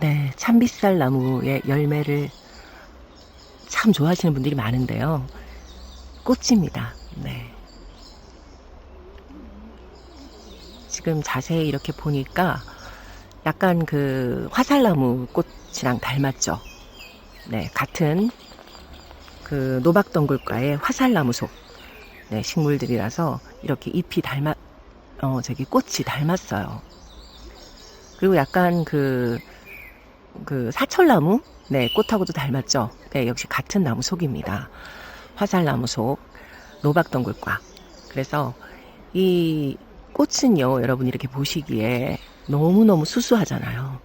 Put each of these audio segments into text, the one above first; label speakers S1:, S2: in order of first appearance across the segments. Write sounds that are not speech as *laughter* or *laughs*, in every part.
S1: 네, 참빗살 나무의 열매를 참 좋아하시는 분들이 많은데요. 꽃입니다. 네. 지금 자세히 이렇게 보니까 약간 그 화살나무 꽃이랑 닮았죠. 네, 같은 그 노박덩굴과의 화살나무 속 네, 식물들이라서 이렇게 잎이 닮아 어 저기 꽃이 닮았어요. 그리고 약간 그, 그 사철나무? 네, 꽃하고도 닮았죠? 네, 역시 같은 나무 속입니다. 화살나무 속, 노박덩굴과. 그래서 이 꽃은요, 여러분 이렇게 보시기에 너무너무 수수하잖아요.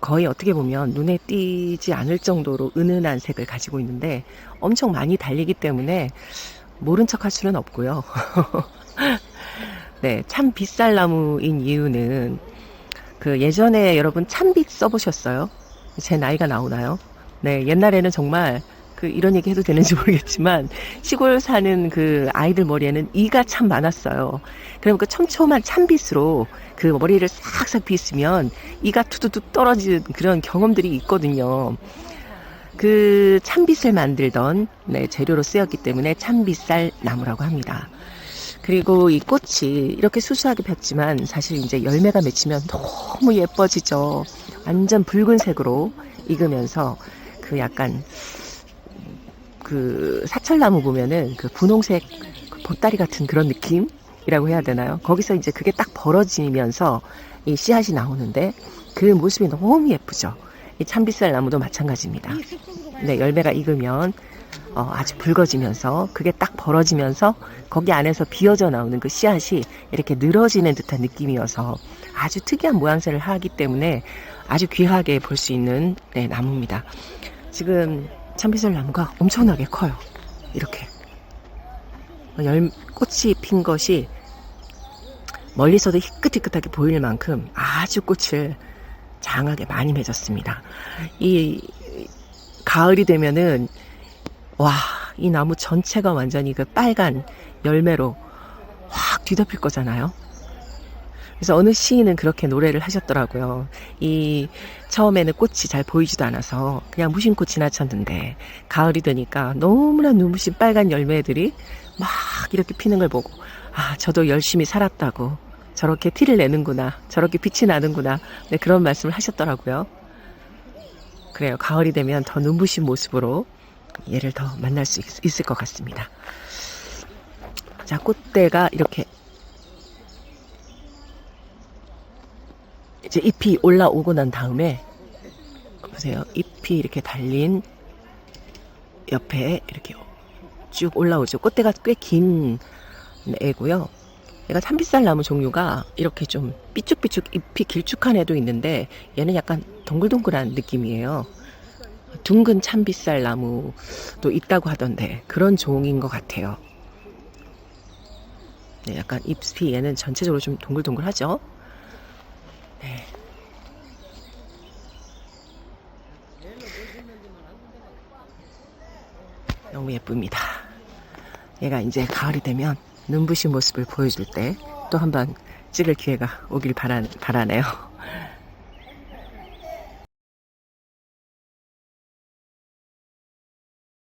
S1: 거의 어떻게 보면 눈에 띄지 않을 정도로 은은한 색을 가지고 있는데 엄청 많이 달리기 때문에 모른 척 할 수는 없고요. *laughs* 네, 참 비쌀 나무인 이유는 그 예전에 여러분 참빛 써보셨어요? 제 나이가 나오나요? 네, 옛날에는 정말 그 이런 얘기 해도 되는지 *laughs* 모르겠지만 시골 사는 그 아이들 머리에는 이가 참 많았어요. 그럼 그 촘촘한 참빗으로 그 머리를 싹싹 빗으면 이가 투두둑 떨어지는 그런 경험들이 있거든요. 그 참빗을 만들던 네, 재료로 쓰였기 때문에 참빗살 나무라고 합니다. 그리고 이 꽃이 이렇게 수수하게 폈지만 사실 이제 열매가 맺히면 너무 예뻐지죠. 완전 붉은색으로 익으면서 그 약간 그 사철나무 보면은 그 분홍색 그 보따리 같은 그런 느낌이라고 해야 되나요? 거기서 이제 그게 딱 벌어지면서 이 씨앗이 나오는데 그 모습이 너무 예쁘죠. 이 참빗살 나무도 마찬가지입니다. 네, 열매가 익으면 어, 아주 붉어지면서 그게 딱 벌어지면서 거기 안에서 비어져 나오는 그 씨앗이 이렇게 늘어지는 듯한 느낌이어서 아주 특이한 모양새를 하기 때문에 아주 귀하게 볼 수 있는 네, 나무입니다. 지금 참빗살 나무가 엄청나게 커요. 이렇게 열 꽃이 핀 것이 멀리서도 희끗희끗하게 보일 만큼 아주 꽃을 장하게 많이 맺었습니다. 이 가을이 되면은 와, 이 나무 전체가 완전히 그 빨간 열매로 확 뒤덮일 거잖아요. 그래서 어느 시인은 그렇게 노래를 하셨더라고요. 이 처음에는 꽃이 잘 보이지도 않아서 그냥 무심코 지나쳤는데 가을이 되니까 너무나 눈부신 빨간 열매들이 막 이렇게 피는 걸 보고 아, 저도 열심히 살았다고 저렇게 티를 내는구나. 저렇게 빛이 나는구나. 네, 그런 말씀을 하셨더라고요. 그래요. 가을이 되면 더 눈부신 모습으로 얘를 더 만날 수 있, 을것 같습니다. 자, 꽃대가 이렇게 이제 잎이 올라오고 난 다음에 보세요. 잎이 이렇게 달린 옆에 이렇게 쭉 올라오죠. 꽃대가 꽤 긴 애고요. 얘가 참빗살 나무 종류가 이렇게 좀 삐쭉삐쭉 잎이 길쭉한 애도 있는데 얘는 약간 동글동글한 느낌이에요. 둥근 참빗살 나무도 있다고 하던데 그런 종인 것 같아요. 네, 약간 잎이 얘는 전체적으로 좀 동글동글하죠. 네. 너무 예쁩니다. 얘가 이제 가을이 되면 눈부신 모습을 보여줄 때 또 한번 찍을 기회가 오길 바라, 바라네요.